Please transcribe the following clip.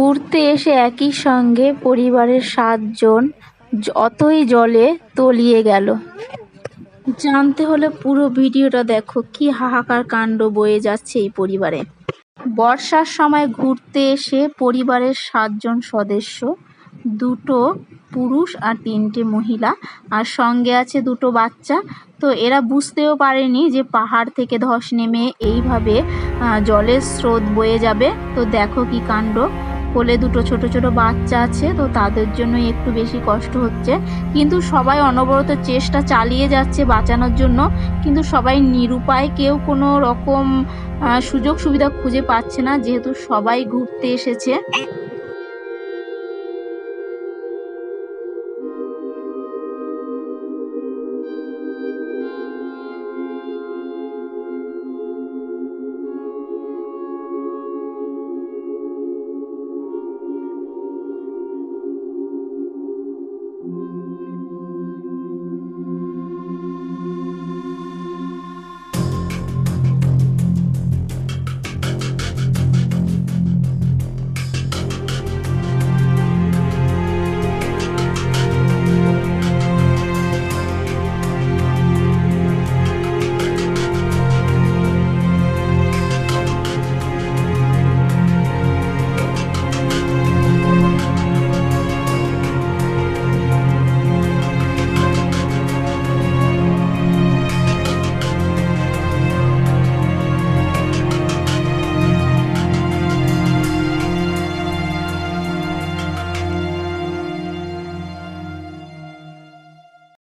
ঘুরতে এসে একই সঙ্গে পরিবারের সাতজন অতই জলে তলিয়ে গেল। জানতে হলে পুরো ভিডিওটা দেখো, কি হাহাকার কাণ্ড বয়ে যাচ্ছে এই পরিবারে। বর্ষার সময় ঘুরতে এসে পরিবারের সাতজন সদস্য, দুটো পুরুষ আর তিনটে মহিলা, আর সঙ্গে আছে দুটো বাচ্চা। তো এরা বুঝতেও পারেনি যে পাহাড় থেকে ধস নেমে এইভাবে জলের স্রোত বয়ে যাবে। তো দেখো কি কাণ্ড। কোলে দুটো ছোট ছোট বাচ্চা আছে, তো তাদের জন্য একটু বেশি কষ্ট হচ্ছে। কিন্তু সবাই অনবরত চেষ্টা চালিয়ে যাচ্ছে বাঁচানোর জন্য। কিন্তু সবাই নিরুপায়, কেউ কোনো রকম সুযোগ সুবিধা খুঁজে পাচ্ছে না, যেহেতু সবাই ঘুরতে এসেছে।